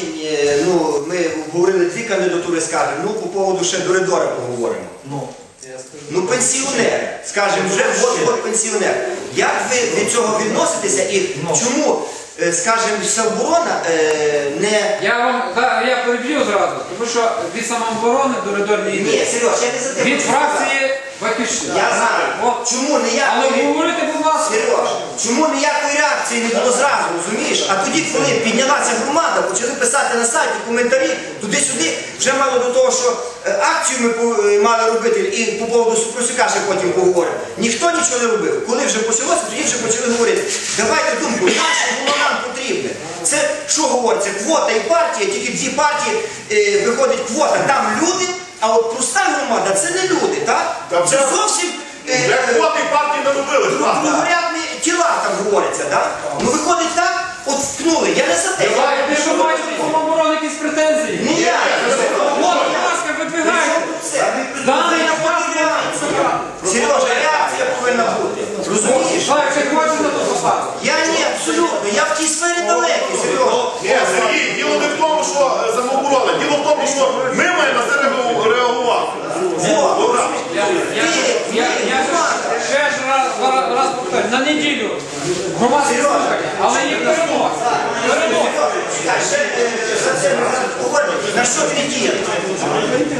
Е, Ну, ми обговорили дві кандидатури, скажемо, ну по поводу ще Доридора поговоримо. Ну, Ну, пенсіонер, скажімо, вже от, от пенсіонер. Як ви від цього відноситеся і Ну. чому, е, скажімо, самооборона е, не. Я вам да, я переб'ю зразу, тому що від самооборони до Ридор не Ні, йде. Сереж, я не за те. Від фракції. Батьківщина. Я знаю. От. Чому Але ніякої. говорите, будь ласка. Сереж, чому ніякої реакції не було зразу, розумієш? А тоді, коли піднялася громада, почали писати на сайті коментарі туди-сюди, вже мало до того, що е, акцію ми е, мали робити і по поводу Супросюка ще потім поговоримо. Ніхто нічого не робив. Коли вже почалося, тоді вже почали говорити. Давайте думку, наше було нам потрібне. Це що говориться? Квота і партія, тільки дві партії е, виходить квота, там люди, а от проста громада це не люди, так? Це зовсім. е, е, квоти партії не робили. Так? Другорядні тіла там говориться, так? Ну виходить так, от вткнули. Я не за те. Давай, ти що маєте до самооборони якісь претензії? Ні, я От, будь ласка, видвигайте. Даний Сережа, реакція громадські слухання, але їх перемога. Перемога. За. На що він діє?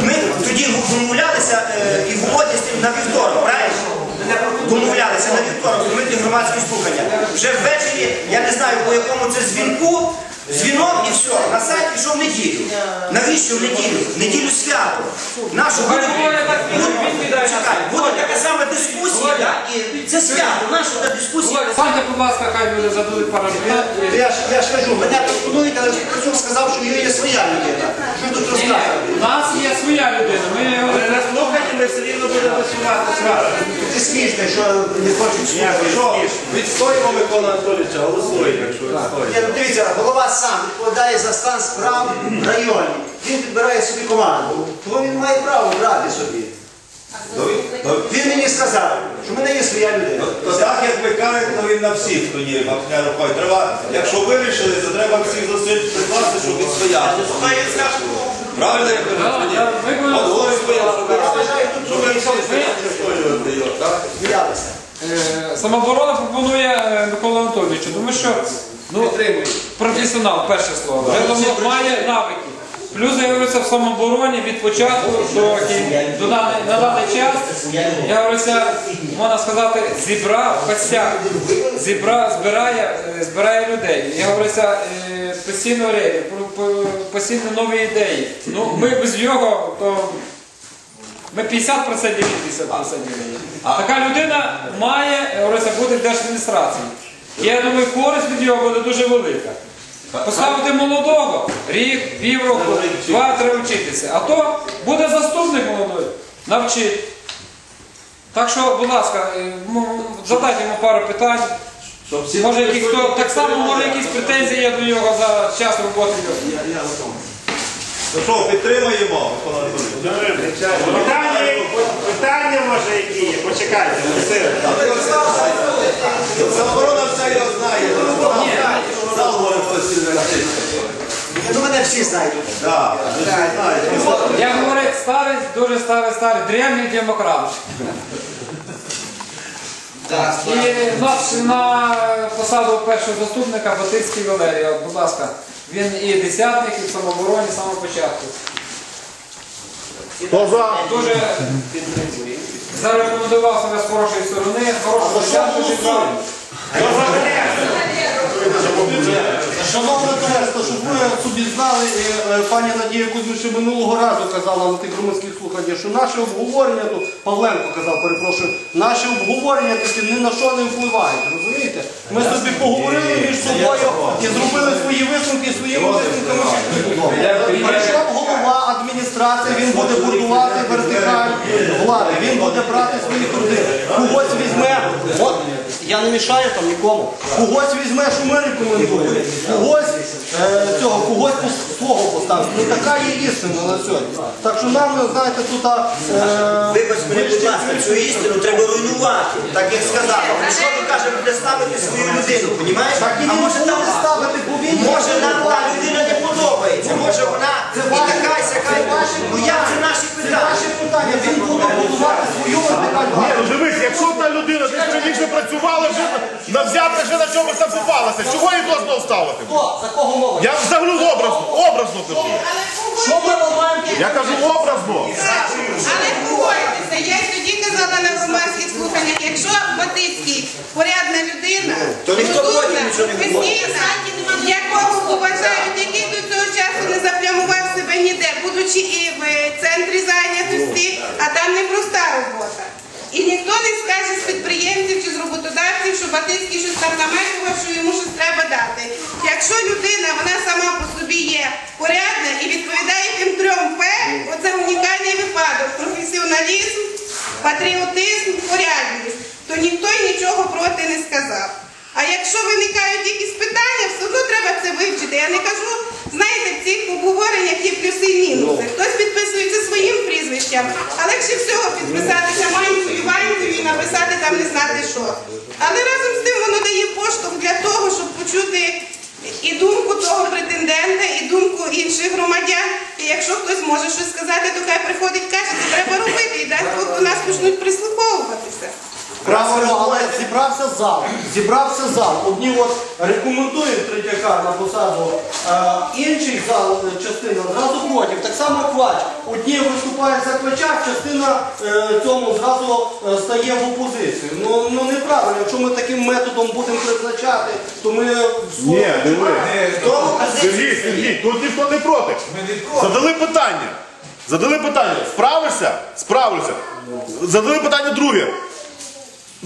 Ми тоді домовлялися е, і з тим на вівторок, правильно? Домовлялися на вівторок зробити громадські слухання. Вже ввечері, я не знаю по якому це дзвінку, дзвінок і все. На сайт пішов в неділю. Навіщо в неділю? В неділю свято. Нашу буде, така сама дискусія, да? і це свято. Наша та дискусія. Станьте, будь ласка, хай люди зададуть пару питань. Я ж, я ж кажу, мене пропонують, але Супросюк сказав, що його є своя людина. Що тут Ні, розказувати? У нас є своя людина. Ми слухайте, ми все рівно будемо висувати Ти смішно, що не хочуть слухати. Що? Відстоїмо Микола Анатолійовича, голосуємо, якщо Ні, відстоїмо. ну дивіться, голова сам відповідає за стан справ в районі. Він підбирає собі команду. Тому він має право брати собі. Він мені сказав, що в мене є своя людина. То так, як ви кажете, то він на всіх тоді махне рукою. Треба, якщо вирішили, то треба всіх зусиль прикласти, щоб відстояти. Правильно я кажу? Тоді? От ви, вважаю, тут щоб ви всі відстоювати його, так? сміялися. Е, Самооборона пропонує е, Миколу Анатолійовичу, тому що ну, професіонал, перше слово, вже давно має навики. Плюс з'явився в самообороні від початку до, до даний, на даний час. Я говорюся, можна сказати, зібрав костяк, зібрав, збирає, е, збирає людей. Я говорюся, постійно постійно нові ідеї. Ну, ми без нього, то ми 50% від 50%. Така людина має е, бути в держадміністрації. І я думаю, користь від нього буде дуже велика. Поставити молодого, рік, півроку, два, три вчитися. А то буде заступник молодий, навчить. Так що, будь ласка, е, задайте йому пару питань. Може, якісь хто так само може якісь претензії є до нього за час роботи. То що, підтримаємо, Микола Анатолійович? Питання, питання може які є, почекайте, Василь. Самооборона все його знає. Зал говорить постійно. Ну мене всі знають. Так. Я говорю, старий, дуже старий, старий, древній демократ. І нас на посаду першого заступника Батицький Валерій, будь ласка, він і десятник, і в самообороні з самого початку. Хто за? Дуже зарекомендував себе з хорошої сторони, хорошу початку зібрав. Шановне товариство, щоб ви собі знали, е, е, пані Надія Кузьмич минулого разу казала на тих громадських слуханнях, що наше обговорення, тут Павленко казав, перепрошую, наше обговорення таки ні на що не впливають, розумієте? Ми собі поговорили між собою і зробили свої висновки, своїми висновками. Прийшов голова адміністрації, він буде будувати вертикаль влади, він буде брати свої труди. Когось візьме, от, я не мішаю там нікому. Когось візьмеш у мене рекомендуємо. Когось е, цього, когось пос- свого поставить. Ну така є істина на сьогодні. Так що нам, знаєте, тут а, е, Вибач мене, будь ласка, цю істину треба руйнувати, так як сказав. А що кажете, представити свою людину, понімаєш? А може там ставити? Чого їх дозволу ставити? Хто? За кого мова? Я взагалі образно, образно кажу. Що ми ламаємо? Я кажу образно. Але погодьтеся, я й тоді казала на громадських слуханнях, якщо Батицький порядна людина, То ніхто розумна, проти нічого не постійна, якого поважають, який до цього часу не заплямував себе ніде, будучи і в центрі зайнятості, а там не проста робота. І ніхто не скаже з підприємців чи з роботодавців, що Батицький щось там намекував, що йому щось треба дати. Якщо людина, вона сама по собі є порядна і відповідає тим трьом П, оце унікальний випадок, професіоналізм, патріотизм, порядність, то ніхто й нічого проти не сказав. А якщо виникають якісь питання, все одно треба це вивчити. Я не кажу, знаєте, в цих обговореннях є плюси і мінуси. Хтось підписується своїм прізвищем, а легше всього підписатися Манцю і Ванцю і написати там не знати що. Але разом з тим воно дає поштовх для того, щоб почути і думку того претендента, і думку інших громадян. І якщо хтось може щось сказати, то хай приходить, каже, це треба робити, і дасть нас почнуть прислуховуватися. Правильно, але зібрався зал. Зібрався зал. Одні от рекомендують Третьяка на посаду, а інший зал е, частина зразу проти. Так само квач. Одні виступають за квача, частина е, цьому зразу е, стає в опозицію. Ну, ну неправильно. Якщо ми таким методом будемо призначати, то ми Ні, диви. Сергій, Сергій, тут ніхто не проти. Задали питання. Задали питання. Справишся? Справишся. Задали питання друге.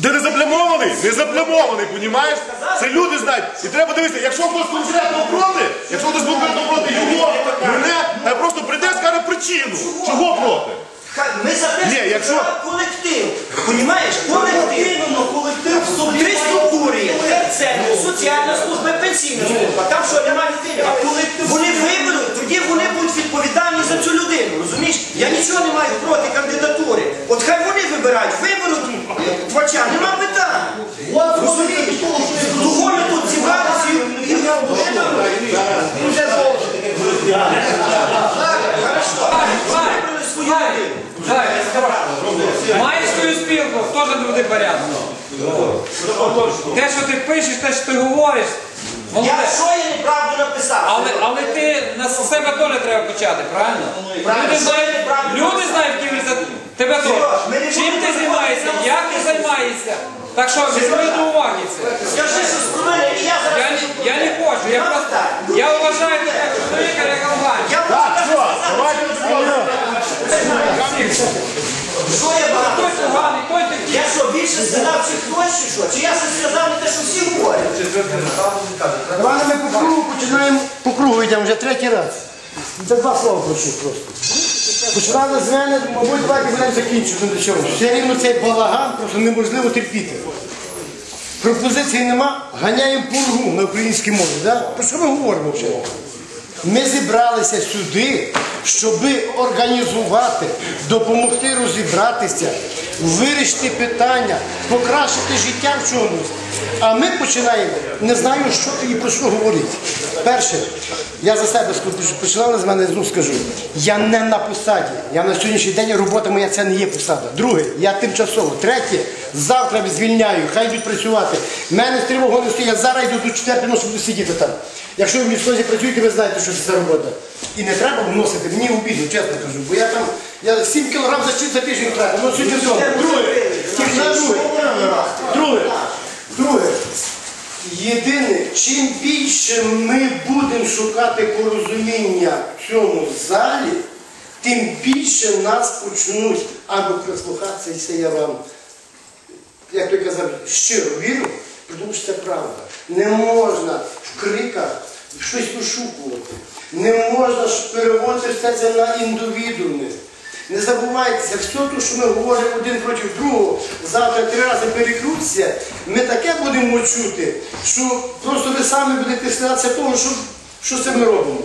Ти не заплямований? Не заплямований, понімаєш? Це люди знають. І треба дивитися, якщо хтось конкретно проти, якщо хтось конкретно проти його, мене, хай просто прийде і скаже причину. Чого проти? Ми запишемо Ні, якщо- колектив. Понімаєш? Колектив. Колектив в собі Три структури є. Соціальна служба, пенсійна служба. Там що, немає людини. А колектив вони виберуть, тоді вони будуть відповідальні за цю людину. Розумієш? Я нічого не маю проти кандидатури. От хай вони вибирають, виберуть твача, нема питань. От Розумієш? того, що я Того ми тут зібралися і... і- Він вже вибрали свою людину. Маєш свою спілку, теж не буде порядку. Те, що ти пишеш, те, що ти говориш, Я що я неправду написав? Але, але ти на себе теж треба почати, правильно? Люди знають, люди знають, які ви за тебе. Серьож, ми не Чим будемо ти займаєшся, як на ти займаєшся. Так що візьми до уваги це. Скажи щось про мене, і я зараз... Я, не- я не хочу, я просто, я вважаю тебе як чоловіка, як Албанія. Я Так, можу що? сказати, Давайте розмовляємо. що я багато Той сказав. поганий, той такий. Я що, більше сказав, чи хтось, чи що? Чи я щось сказав не те, що всі говорять? Давай ми по кругу починаємо по кругу йдемо вже третій раз. Це два слова прошу просто. Починали з мене, мабуть, давайте будемо закінчувати до чого. Все рівно цей балаган просто неможливо терпіти. Пропозиції нема, ганяємо пургу на українській мові. Да? Про що ми говоримо вже? Ми зібралися сюди, щоб організувати, допомогти розібратися, вирішити питання, покращити життя в чомусь. А ми починаємо, не знаю, що і про що говорити. Перше, я за себе починали з мене, знову скажу, я не на посаді. Я на сьогоднішній день робота моя це не є посада. Друге, я тимчасово. Третє, завтра звільняю, хай йдуть працювати. В мене з не стоїть, я зараз йду до четвертої ночі, буду сидіти там. Якщо ви в міськозі працюєте, ви знаєте, що це робота. І не треба вносити, мені обідно, чесно кажу, бо я там, я 7 кілограм за, за тиждень втратив, ну сьогодні вдома. Друге, друге, друге, друге. Єдине, чим більше ми будемо шукати порозуміння в цьому залі, тим більше нас почнуть або прислухатися, і це я вам, як той казав, щиро вірю, тому що це правда. Не можна в криках щось вишукувати. Не можна ж переводити все це на індивідууми. Не забувайтеся, все те, що ми говоримо один проти другого, завтра три рази перекрутися, ми таке будемо чути, що просто ви самі будете стидатися того, що, що це ми робимо.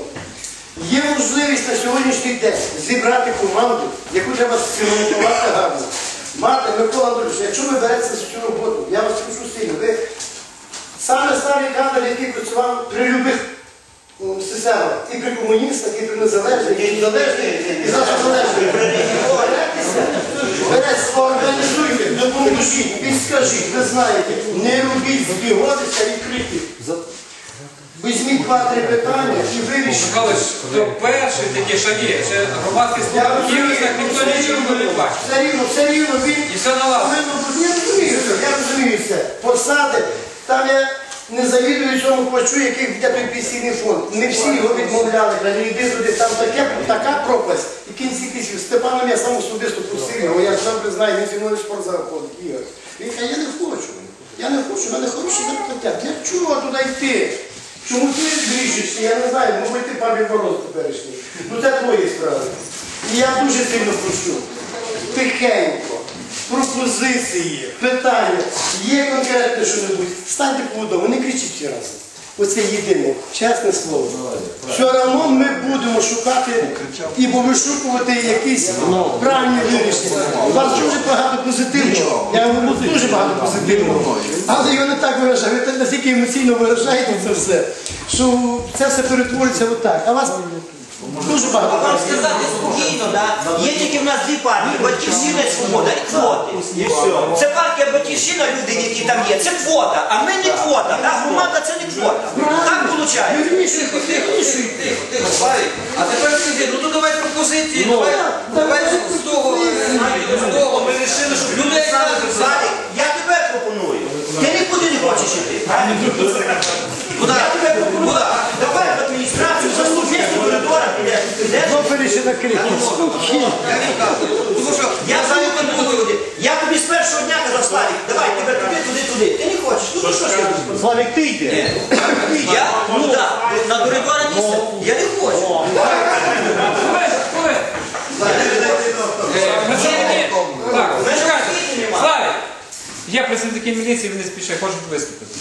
Є можливість на сьогоднішній день зібрати команду, яку треба сфінансувати гарно. Мати, Микола Андрійович, якщо ви беретеся за цю роботу, я вас прошу сильно, ви саме старий кадр, який працював при любих м, системах, і при комуністах, і при незалежних, і незалежних, і зараз залежних. Беретеся, організуйте, допоможіть, підскажіть, ви знаєте, не робіть збіготися і криків. Візьміть два-три питання і вирішіть. Михайлович, то перші такі шаги, ще громадські слухання, так ніхто все нічого не бачить. Все рівно, все рівно він І все наладить. повинно. Я розумію це, я розумію це. Посади, там я не завідую цьому плачу, який йде той пенсійний фонд. Не всі його відмовляли, каже, йди туди, там таке, така пропасть. І кінці кінців Степаном я сам особисто просив його, я ж добре знаю, він зі мною спортзал ходить. Він каже, я не хочу. Я не хочу, в мене хороші зарплатять. Для чого туди йти? Чому ти грішишся? Я не знаю, мабуть, ти папі Мороз теперішній. Ну це твої справи. І я дуже сильно прошу. Тихенько. Пропозиції, питання, є конкретне що-небудь. Станьте по одному, не кричіть всі разом. Оце єдине, чесне слово. Все одно ми будемо шукати і вишукувати якісь правильні вирішення. У вас дуже багато позитивного. Я говорю, дуже багато позитивного. Але його не так виражаю. Ви так настільки емоційно виражаєте це все, що це все перетвориться отак. А вас дуже багато. Вам сказати спокійно, да? є тільки в нас дві партії, батьківщина і свобода і квоти. І все. Це партія батьківщина, люди, які там є, це квота, а ми не квота. Да? Громада це не квота. Так виходить. Вирішуйте, вирішуйте. Тихо, тихо, Славік. А тепер скажи, ну то давай пропозиції, давай, давай з того, е, з того. Ми вирішили, що Люди люди як саме кажуть, Славік, я тебе пропоную. Ти нікуди не хочеш іти. Я тебе пропоную. Давай в адміністрацію, заслужити коридора, підеш. підеш. Знову ще накрити. Спокійно. Я. Тому що Я знаю, люди. Я тобі з першого дня казав, Славік, давай тебе туди, туди, туди. Ти не хочеш. Ну то що ж я буду? Славік, ти йди. Я? Ну так, на коридора місце. Я не хочу. Хвилин, хвилин. Е, так, почекайте. Є працівники міліції, вони спішать, хочуть виступити.